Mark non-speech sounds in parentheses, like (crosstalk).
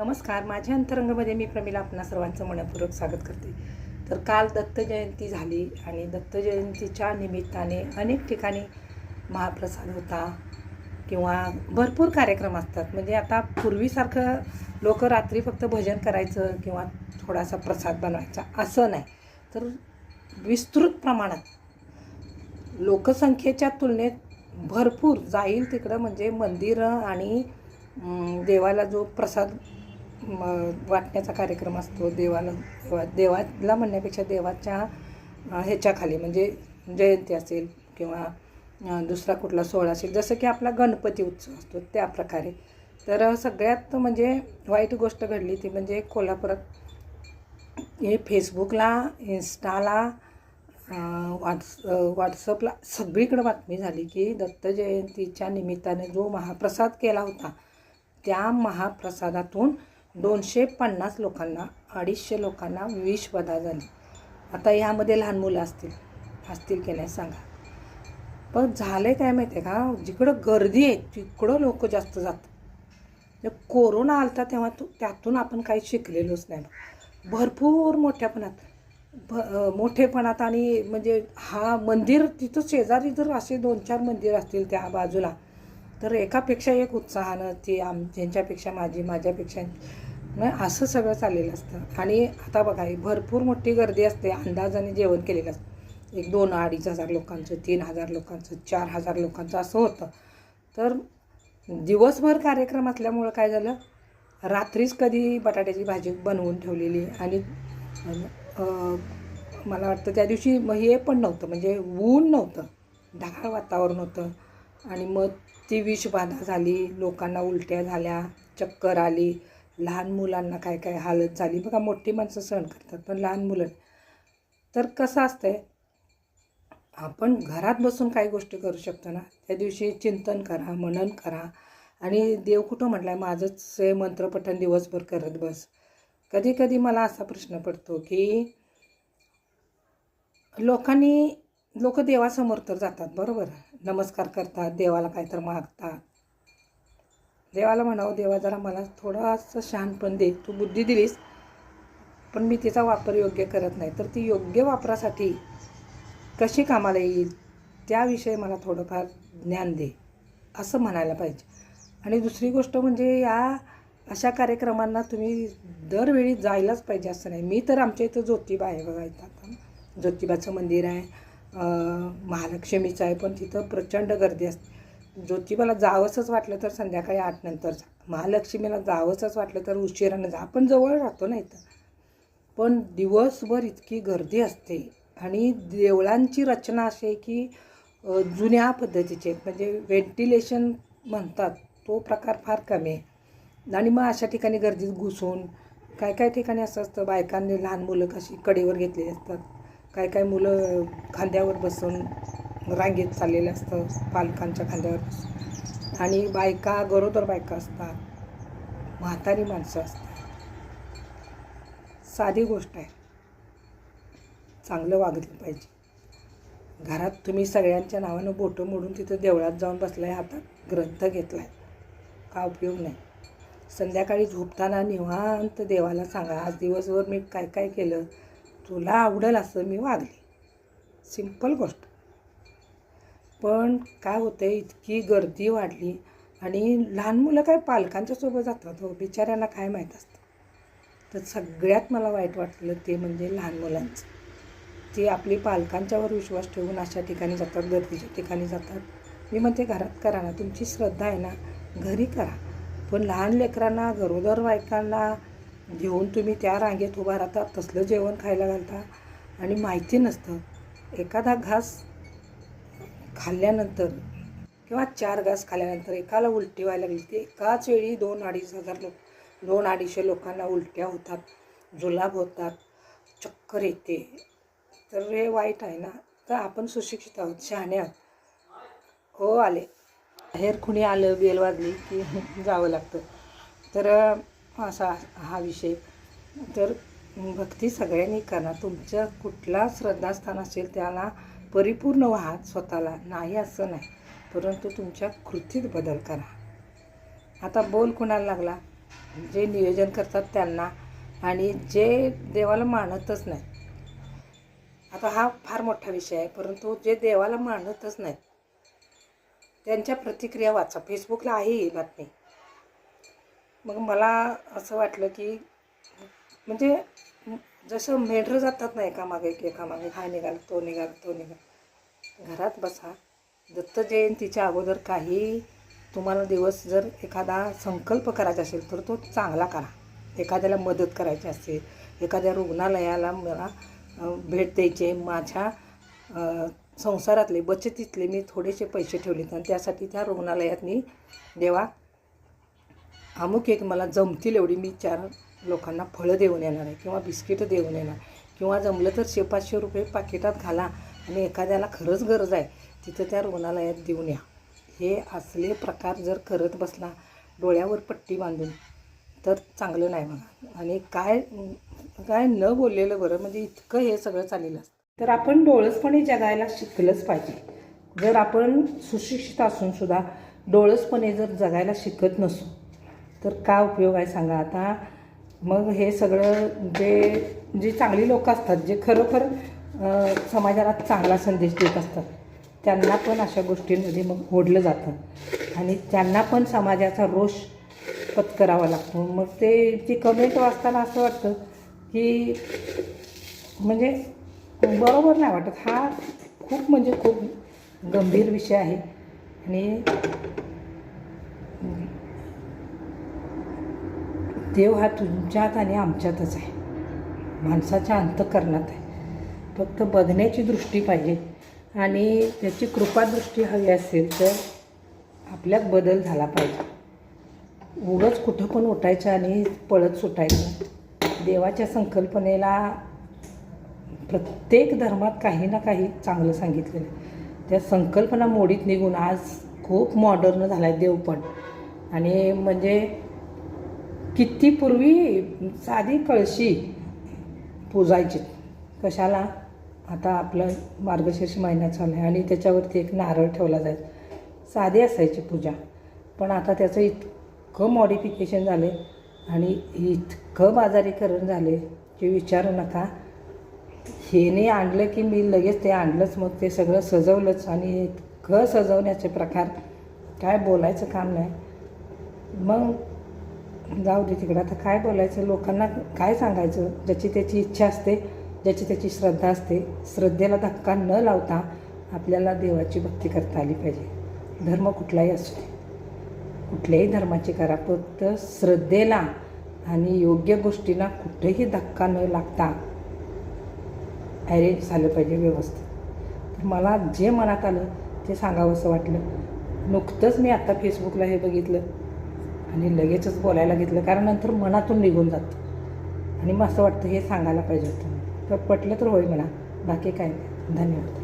नमस्कार माझ्या अंतरंगामध्ये मी प्रमिला आपणा सर्वांचं मनपूर्वक स्वागत करते. तर काल दत्त जयंती झाली आणि दत्त जयंतीच्या निमित्ताने अनेक ठिकाणी महाप्रसाद होता किंवा भरपूर कार्यक्रम असतात. म्हणजे आता पूर्वीसारखं लोक रात्री फक्त भजन करायचं किंवा थोडासा प्रसाद बनवायचा असं नाही. तर विस्तृत प्रमाणात लोकसंख्येच्या तुलनेत भरपूर जाईल तिकडं म्हणजे मंदिरं आणि देवाला जो प्रसाद म, वाटण्याचा कार्यक्रम असतो देवाला देवा देवाला म्हणण्यापेक्षा देवाच्या ह्याच्याखाली म्हणजे जयंती असेल किंवा दुसरा कुठला सोहळा असेल जसं की आपला गणपती उत्सव असतो त्या प्रकारे. तर सगळ्यात म्हणजे वाईट गोष्ट घडली ती म्हणजे कोल्हापुरात हे फेसबुकला इन्स्टाला व्हॉट्स व्हॉट्सअपला सगळीकडे बातमी झाली की दत्त जयंतीच्या निमित्ताने जो महाप्रसाद केला होता त्या महाप्रसादातून दोनशे पन्नास लोकांना अडीचशे लोकांना विषबाधा झाली. आता ह्यामध्ये लहान मुलं असतील असतील की नाही सांगा. पण झालं आहे काय माहिती आहे का? जिकडं गर्दी आहे तिकडं लोक जास्त जातात. म्हणजे कोरोना आलता तेव्हा तो त्यातून आपण काही शिकलेलोच नाही भरपूर मोठ्यापणात भ मोठेपणात आणि म्हणजे हा मंदिर तिथं शेजारी जर असे दोन चार मंदिर असतील त्या बाजूला तर एकापेक्षा एक उत्साहानं ती आम ज्यांच्यापेक्षा माझी माझ्यापेक्षा असं सगळं चाललेलं असतं. आणि आता बघा भरपूर मोठी गर्दी असते अंदाजाने जेवण केलेलं असतं. एक दोन अडीच हजार लोकांचं तीन हजार लोकांचं चार हजार लोकांचं असं होतं. तर दिवसभर कार्यक्रम असल्यामुळं काय झालं? रात्रीच कधी बटाट्याची भाजी बनवून ठेवलेली आणि मला वाटतं त्या दिवशी मग हे पण नव्हतं. म्हणजे ऊन नव्हतं. ढगाळ वातावरण होतं. आणि मग ती विषबाधा झाली लोकांना उलट्या झाल्या चक्कर आली. लहान मुलांना काय काय हालत झाली. बघा मोठी माणसं सहन करतात पण लहान मुलं. तर कसं असतंय आपण घरात बसून काही गोष्टी करू शकतो ना त्या दिवशी चिंतन करा मनन करा. आणि देव कुठं म्हटलं आहे माझंच हे मंत्रपठण दिवसभर करत बस. कधी कधी मला असा प्रश्न पडतो की लोकांनी लोक देवासमोर तर जातात बरोबर? नमस्कार करतात देवाला काहीतर मागतात. देवाला म्हणावं देवा जरा मला थोडंसं शहाणपण दे तू बुद्धी दिलीस पण मी तिचा वापर योग्य करत नाही. तर ती योग्य वापरासाठी कशी कामाला येईल त्याविषयी मला थोडंफार ज्ञान दे असं म्हणायला पाहिजे. आणि दुसरी गोष्ट म्हणजे या अशा कार्यक्रमांना तुम्ही दरवेळी जायलाच पाहिजे असं नाही. मी तर आमच्या इथं ज्योतिबा आहे बघा इथं आता. ज्योतिबाचं मंदिर आहे महालक्ष्मीचं आहे पण तिथं प्रचंड गर्दी असते. ज्योतिबाला जावंसंच वाटलं तर संध्याकाळी आठ नंतर जा. महालक्ष्मीला जावंसंच वाटलं तर उशिरानं जा. आपण जवळ राहतो ना इथं. पण दिवसभर इतकी गर्दी असते. आणि देवळांची रचना अशी आहे की जुन्या पद्धतीचे म्हणजे व्हेंटिलेशन म्हणतात तो प्रकार फार कमी आहे. आणि मग अशा ठिकाणी गर्दीत घुसून काय काय ठिकाणी असं असतं? बायकांनी लहान मुलं कशी कडेवर घेतलेली असतात? काय काय मुलं खांद्यावर बसून रांगेत चाललेलं असतं पालकांच्या खांद्यावर बसून. आणि बायका गरोदर बायका असतात म्हातारी माणसं असतात. साधी गोष्ट आहे. चांगलं वागलं पाहिजे. घरात तुम्ही सगळ्यांच्या नावानं बोटं मोडून तिथं देवळात जाऊन बसलाय हातात ग्रंथ घेतलाय. का उपयोग नाही? संध्याकाळी झोपताना निवांत देवाला सांगा आज दिवसभर मी काय काय केलं? तुला आवडेल असं मी वागले. सिंपल गोष्ट. पण काय होतं इतकी गर्दी वाढली आणि लहान मुलं काय पालकांच्या सोबत जातात हो बिचाऱ्यांना काय माहीत असतं. तर सगळ्यात मला वाईट वाटलं ते म्हणजे लहान मुलांचं. ते आपली पालकांच्यावर विश्वास ठेवून अशा ठिकाणी जातात गर्दीच्या ठिकाणी जातात. मी म्हणते घरात करा ना तुमची श्रद्धा आहे ना घरी करा. पण लहान लेकरांना गरोदर बायकांना घेऊन तुम्ही त्या रांगेत उभा राहता तसलं जेवण खायला घालता आणि माहिती नसतं. एखादा घास खाल्ल्यानंतर किंवा चार घास खाल्ल्यानंतर एकाला उलटी व्हायला लागली ती एकाच वेळी दोन अडीच हजार लोक दोन अडीचशे लोकांना उलट्या होतात जुलाब होतात चक्कर येते. तर हे वाईट आहे ना? तर आपण सुशिक्षित आहोत शहाणे आहोत. हो आले. बाहेर कुणी आलं बेल वाजली की (laughs) जावं लागतं. तर असा हा विषय. तर भक्ती सगळ्यांनी करा. तुमच्या कुठला श्रद्धास्थान असेल त्याला परिपूर्ण व्हा स्वतःला. नाही असं नाही. परंतु तुमच्या कृतीत बदल करा. आता बोल कुणाला लागला? जे नियोजन करतात त्यांना. आणि जे देवाला मानतच नाही. आता हा फार मोठा विषय आहे. परंतु जे देवाला मानतच नाही त्यांच्या प्रतिक्रिया वाचा. फेसबुकला आहे ही बातमी. मग मला असं वाटलं की म्हणजे जसं मेढरं जातात ना एकामागे एक एकामागे हा निघाला तो निघाला तो निघाला. घरात बसा. दत्त जयंतीच्या अगोदर काही तुम्हाला दिवस जर एखादा संकल्प करायचा असेल तर तो चांगला करा. एखाद्याला मदत करायची असेल एखाद्या रुग्णालयाला मला भेट द्यायची आहे. माझ्या संसारातले बचतीतले मी थोडेसे पैसे ठेवले आणि त्यासाठी त्या रुग्णालयात मी देवा अमुक एक मला जमतील एवढी मी चार लोकांना फळं देऊन येणार आहे किंवा बिस्किटं देऊन येणार. किंवा जमलं तर शे पाचशे रुपये पाकिटात घाला आणि एखाद्याला खरंच गरज आहे तिथं त्या रुग्णालयात देऊन या. हे असले प्रकार जर करत बसला डोळ्यावर पट्टी बांधून तर चांगलं नाही बघा. आणि काय काय न बोललेलं बरं म्हणजे इतकं हे सगळं चाललेलं असतं. तर आपण डोळसपणे जगायला शिकलंच पाहिजे. जर आपण सुशिक्षित असूनसुद्धा डोळसपणे जर जगायला शिकत नसू तर काय उपयोग आहे सांगा आता? मग हे सगळं जे जी चांगली लोक असतात जे खरोखर समाजाला चांगला संदेश देत असतात त्यांना पण अशा गोष्टींमध्ये मग ओढलं जातं. आणि त्यांना पण समाजाचा रोष पत्करावा लागतो. मग ते ती कमेंट वाचताना असं वाटतं की म्हणजे बरोबर नाही वाटत. हा खूप म्हणजे खूप गंभीर विषय आहे. आणि देव हा तुमच्यात आणि आमच्यातच आहे. माणसाच्या अंतकरणात आहे. फक्त बघण्याची दृष्टी पाहिजे. आणि त्याची कृपादृष्टी हवी असेल तर आपल्यात बदल झाला पाहिजे. उगच कुठं पण उठायचं आणि पळत सुटायचं. देवाच्या संकल्पनेला प्रत्येक धर्मात काही ना काही चांगलं सांगितलेलं आहे. त्या संकल्पना मोडीत निघून आज खूप मॉडर्न झाला आहे देव पण. आणि म्हणजे किती पूर्वी साधी कळशी पूजायची. कशाला? आता आपलं मार्गशीर्ष महिना चालू आहे आणि त्याच्यावरती एक नारळ ठेवला जायचा साधी असायची पूजा. पण आता त्याचं इतकं मॉडिफिकेशन झाले आणि इतकं बाजारीकरण झाले की विचारू नका. हेने आणलं की मी लगेच ते आणलंच मग ते सगळं सजवलंच आणि इतकं सजवण्याचे प्रकार. काय बोलायचं काम नाही. मग जाऊ दे तिकडं. आता काय बोलायचं? लोकांना काय सांगायचं? ज्याची त्याची इच्छा असते ज्याची त्याची श्रद्धा असते श्रद्धेला धक्का न लावता आपल्याला देवाची भक्ती करता आली पाहिजे. धर्म कुठलाही असू दे. कुठल्याही धर्माची करा. फक्त श्रद्धेला आणि योग्य गोष्टींना कुठेही धक्का न लागता अरेंज झालं पाहिजे व्यवस्थित. तर मला जे मनात आलं ते सांगावंसं वाटलं. नुकतंच मी आत्ता फेसबुकला हे बघितलं. आणि लगेचच बोलायला घेतलं कारण नंतर मनातून निघून जातं. आणि मग असं वाटतं हे सांगायला पाहिजे होतं. तर पटलं तर होय म्हणा. बाकी काय धन्यवाद.